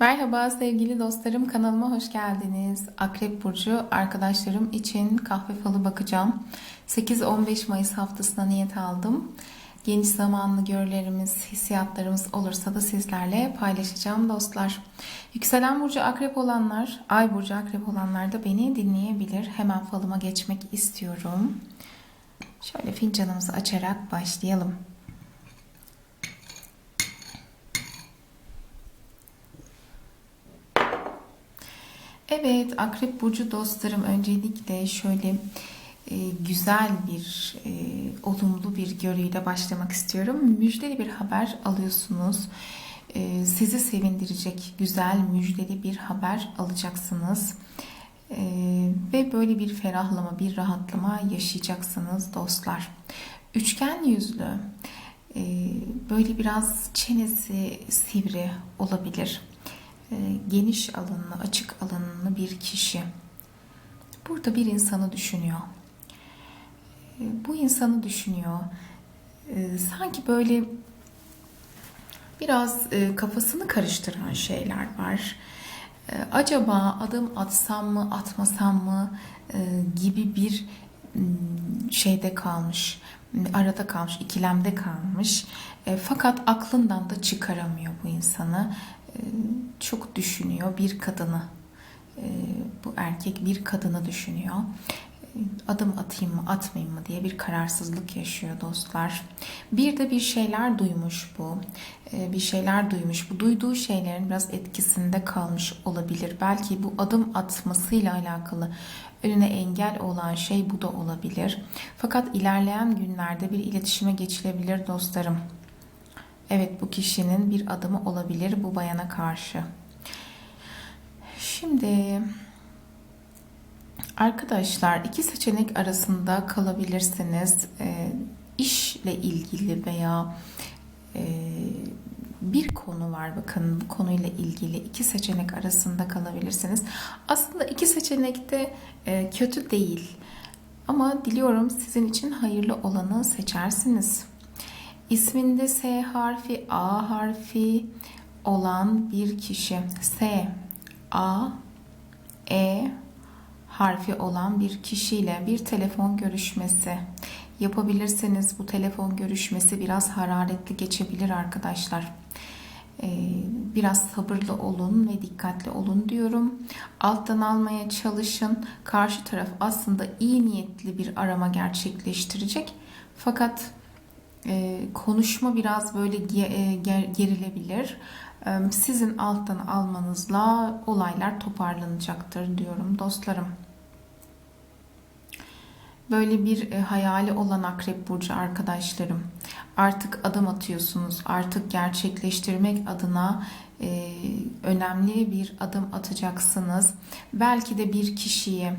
Merhaba sevgili dostlarım kanalıma hoş geldiniz. Akrep Burcu arkadaşlarım için kahve falı bakacağım. 8-15 Mayıs haftasına niyet aldım. Geniş zamanlı görülerimiz, hissiyatlarımız olursa da sizlerle paylaşacağım dostlar. Yükselen Burcu Akrep olanlar, Ay Burcu Akrep olanlar da beni dinleyebilir. Hemen falıma geçmek istiyorum. Şöyle fincanımızı açarak başlayalım. Evet, Akrep Burcu dostlarım öncelikle şöyle e, güzel bir, e, olumlu bir görüyle başlamak istiyorum. Müjdeli bir haber alıyorsunuz. E, sizi sevindirecek güzel, müjdeli bir haber alacaksınız. E, ve böyle bir ferahlama, bir rahatlama yaşayacaksınız dostlar. Üçgen yüzlü, e, böyle biraz çenesi sivri olabilir geniş alanlı, açık alanlı bir kişi. Burada bir insanı düşünüyor. E, bu insanı düşünüyor. E, sanki böyle biraz kafasını karıştıran şeyler var. Acaba adım atsam mı, atmasam mı gibi bir şeyde kalmış, arada kalmış, ikilemde kalmış. Fakat aklından da çıkaramıyor bu insanı. Çok düşünüyor bir kadını. Ee, bu erkek bir kadını düşünüyor. Adım atayım mı atmayayım mı diye bir kararsızlık yaşıyor dostlar. Bir de bir şeyler duymuş bu. Bir şeyler duymuş. Bu duyduğu şeylerin biraz etkisinde kalmış olabilir. Belki bu adım atmasıyla alakalı önüne engel olan şey bu da olabilir. Fakat ilerleyen günlerde bir iletişime geçilebilir dostlarım. Evet bu kişinin bir adımı olabilir bu bayana karşı. Şimdi arkadaşlar iki seçenek arasında kalabilirsiniz. E, işle ilgili veya e, bir konu var bakın bu konuyla ilgili iki seçenek arasında kalabilirsiniz. Aslında iki seçenek de e, kötü değil. Ama diliyorum sizin için hayırlı olanı seçersiniz. İsminde S harfi, A harfi olan bir kişi. S, A, E harfi olan bir kişiyle bir telefon görüşmesi yapabilirseniz bu telefon görüşmesi biraz hararetli geçebilir arkadaşlar. Ee, biraz sabırlı olun ve dikkatli olun diyorum. Alttan almaya çalışın. Karşı taraf aslında iyi niyetli bir arama gerçekleştirecek. Fakat konuşma biraz böyle e, gerilebilir. E, sizin alttan almanızla olaylar toparlanacaktır diyorum dostlarım. Böyle bir hayali olan Akrep Burcu arkadaşlarım. Artık adım atıyorsunuz. Artık gerçekleştirmek adına önemli bir adım atacaksınız. Belki de bir kişiye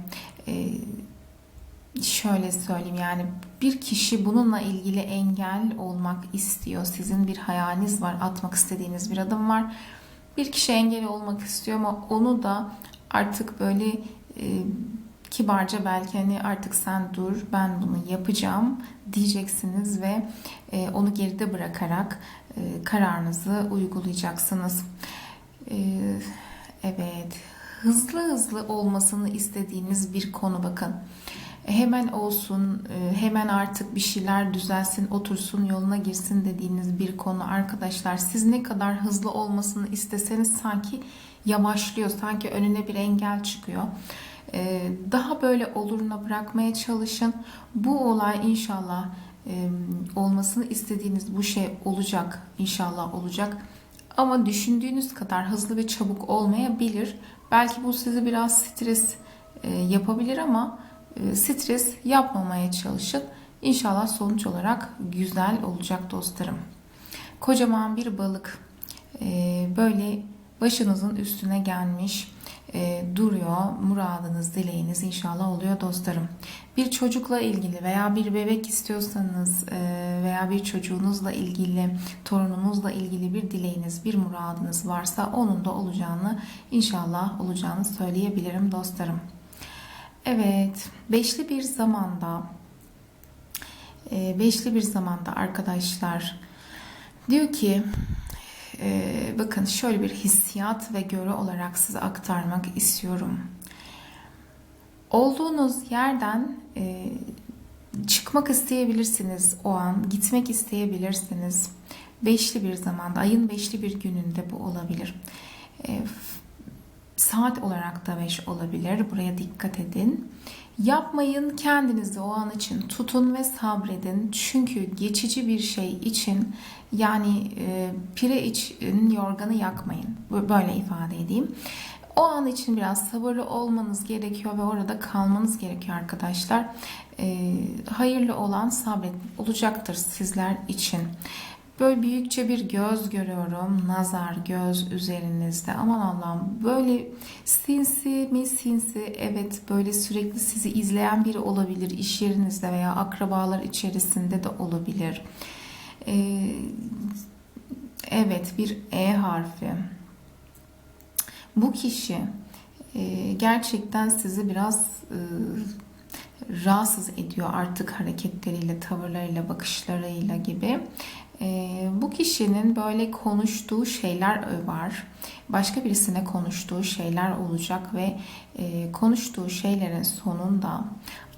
şöyle söyleyeyim yani bir kişi bununla ilgili engel olmak istiyor. Sizin bir hayaliniz var, atmak istediğiniz bir adım var. Bir kişi engel olmak istiyor ama onu da artık böyle e, kibarca belki hani artık sen dur ben bunu yapacağım diyeceksiniz ve e, onu geride bırakarak e, kararınızı uygulayacaksınız. E, evet hızlı hızlı olmasını istediğiniz bir konu bakın hemen olsun, e, hemen artık bir şeyler düzelsin, otursun, yoluna girsin dediğiniz bir konu arkadaşlar. Siz ne kadar hızlı olmasını isteseniz sanki yavaşlıyor, sanki önüne bir engel çıkıyor. E, daha böyle oluruna bırakmaya çalışın. Bu olay inşallah e, olmasını istediğiniz bu şey olacak, inşallah olacak. Ama düşündüğünüz kadar hızlı ve çabuk olmayabilir. Belki bu sizi biraz stres yapabilir ama e, stres yapmamaya çalışın. İnşallah sonuç olarak güzel olacak dostlarım. Kocaman bir balık e, böyle başınızın üstüne gelmiş e, duruyor. Muradınız, dileğiniz inşallah oluyor dostlarım. Bir çocukla ilgili veya bir bebek istiyorsanız veya bir çocuğunuzla ilgili, torununuzla ilgili bir dileğiniz, bir muradınız varsa onun da olacağını inşallah olacağını söyleyebilirim dostlarım. Evet, beşli bir zamanda e, beşli bir zamanda arkadaşlar diyor ki bakın şöyle bir hissiyat ve göre olarak size aktarmak istiyorum. Olduğunuz yerden e, çıkmak isteyebilirsiniz o an, gitmek isteyebilirsiniz. Beşli bir zamanda, ayın beşli bir gününde bu olabilir. E, saat olarak da beş olabilir. Buraya dikkat edin. Yapmayın kendinizi o an için tutun ve sabredin. Çünkü geçici bir şey için yani e, pire için yorganı yakmayın. Böyle ifade edeyim. O an için biraz sabırlı olmanız gerekiyor ve orada kalmanız gerekiyor arkadaşlar. E, hayırlı olan sabret olacaktır sizler için. Böyle büyükçe bir göz görüyorum. Nazar göz üzerinizde. Aman Allah'ım böyle sinsi mi sinsi evet böyle sürekli sizi izleyen biri olabilir. iş yerinizde veya akrabalar içerisinde de olabilir. Ee, evet bir E harfi. Bu kişi e, gerçekten sizi biraz e, rahatsız ediyor artık hareketleriyle, tavırlarıyla, bakışlarıyla gibi. E, bu kişinin böyle konuştuğu şeyler var. Başka birisine konuştuğu şeyler olacak ve e, konuştuğu şeylerin sonunda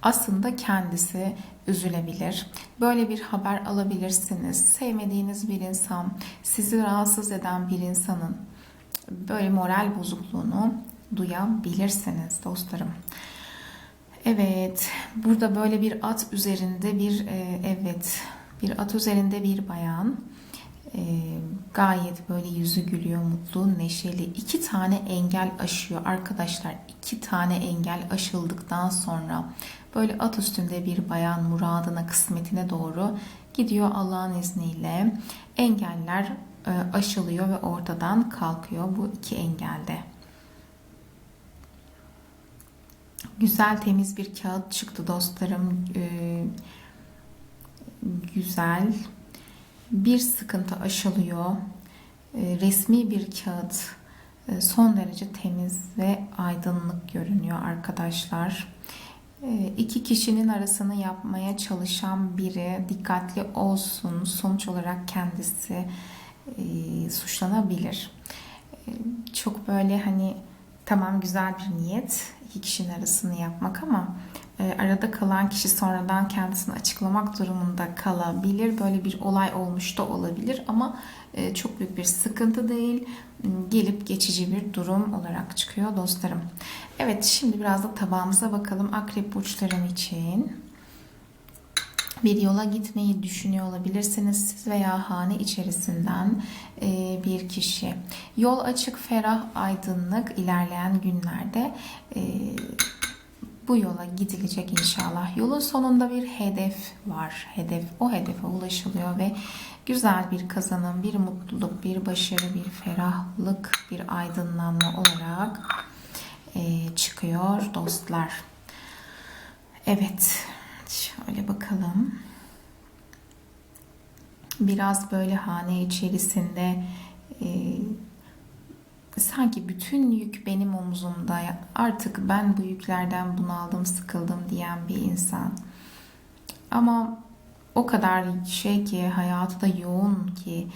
aslında kendisi üzülebilir. Böyle bir haber alabilirsiniz. Sevmediğiniz bir insan, sizi rahatsız eden bir insanın böyle moral bozukluğunu duyabilirsiniz dostlarım. Evet, burada böyle bir at üzerinde bir e, evet bir at üzerinde bir bayan e, gayet böyle yüzü gülüyor, mutlu, neşeli. İki tane engel aşıyor arkadaşlar. İki tane engel aşıldıktan sonra böyle at üstünde bir bayan muradına, kısmetine doğru gidiyor Allah'ın izniyle. Engeller e, aşılıyor ve ortadan kalkıyor bu iki engelde. Güzel temiz bir kağıt çıktı dostlarım. Ee, güzel. Bir sıkıntı aşılıyor. Ee, resmi bir kağıt. Ee, son derece temiz ve aydınlık görünüyor arkadaşlar. Ee, iki kişinin arasını yapmaya çalışan biri dikkatli olsun. Sonuç olarak kendisi e, suçlanabilir. E, çok böyle hani tamam güzel bir niyet iki kişinin arasını yapmak ama e, arada kalan kişi sonradan kendisini açıklamak durumunda kalabilir. Böyle bir olay olmuş da olabilir ama e, çok büyük bir sıkıntı değil. Gelip geçici bir durum olarak çıkıyor dostlarım. Evet şimdi biraz da tabağımıza bakalım akrep burçlarım için bir yola gitmeyi düşünüyor olabilirsiniz siz veya hane içerisinden e, bir kişi. Yol açık, ferah, aydınlık ilerleyen günlerde e, bu yola gidilecek inşallah. Yolun sonunda bir hedef var. Hedef, o hedefe ulaşılıyor ve güzel bir kazanım, bir mutluluk, bir başarı, bir ferahlık, bir aydınlanma olarak e, çıkıyor dostlar. Evet. Şöyle bakalım. Biraz böyle hane içerisinde e, sanki bütün yük benim omuzumda. Artık ben bu yüklerden bunaldım, sıkıldım diyen bir insan. Ama o kadar şey ki hayatı da yoğun ki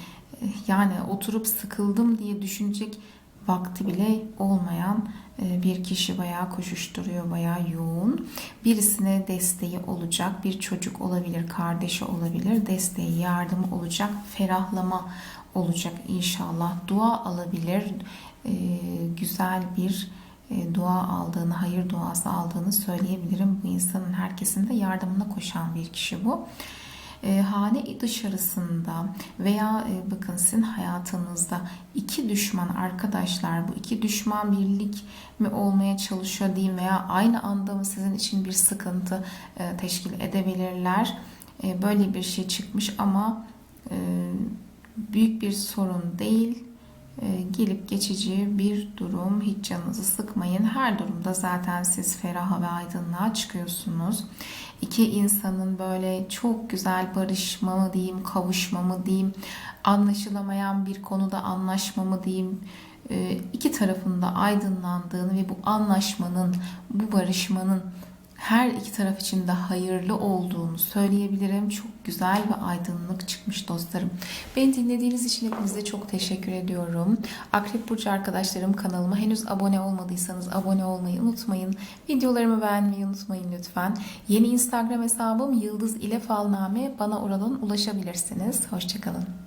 e, yani oturup sıkıldım diye düşünecek vakti bile olmayan bir kişi bayağı koşuşturuyor, bayağı yoğun. Birisine desteği olacak, bir çocuk olabilir, kardeşi olabilir, desteği, yardımı olacak, ferahlama olacak inşallah. Dua alabilir, e, güzel bir e, dua aldığını, hayır duası aldığını söyleyebilirim. Bu insanın herkesin de yardımına koşan bir kişi bu e, hane dışarısında veya e, bakın sizin hayatınızda iki düşman arkadaşlar bu iki düşman birlik mi olmaya çalışıyor diyeyim veya aynı anda mı sizin için bir sıkıntı e, teşkil edebilirler. E, böyle bir şey çıkmış ama e, büyük bir sorun değil. E, gelip geçici bir durum. Hiç canınızı sıkmayın. Her durumda zaten siz feraha ve aydınlığa çıkıyorsunuz iki insanın böyle çok güzel barışma mı diyeyim, kavuşma mı diyeyim, anlaşılamayan bir konuda anlaşma mı diyeyim, e, iki tarafında aydınlandığını ve bu anlaşmanın, bu barışmanın her iki taraf için de hayırlı olduğunu söyleyebilirim. Çok güzel ve aydınlık çıkmış dostlarım. Beni dinlediğiniz için hepinize çok teşekkür ediyorum. Akrep Burcu arkadaşlarım kanalıma henüz abone olmadıysanız abone olmayı unutmayın. Videolarımı beğenmeyi unutmayın lütfen. Yeni Instagram hesabım Yıldız ile Falname. Bana oradan ulaşabilirsiniz. Hoşçakalın.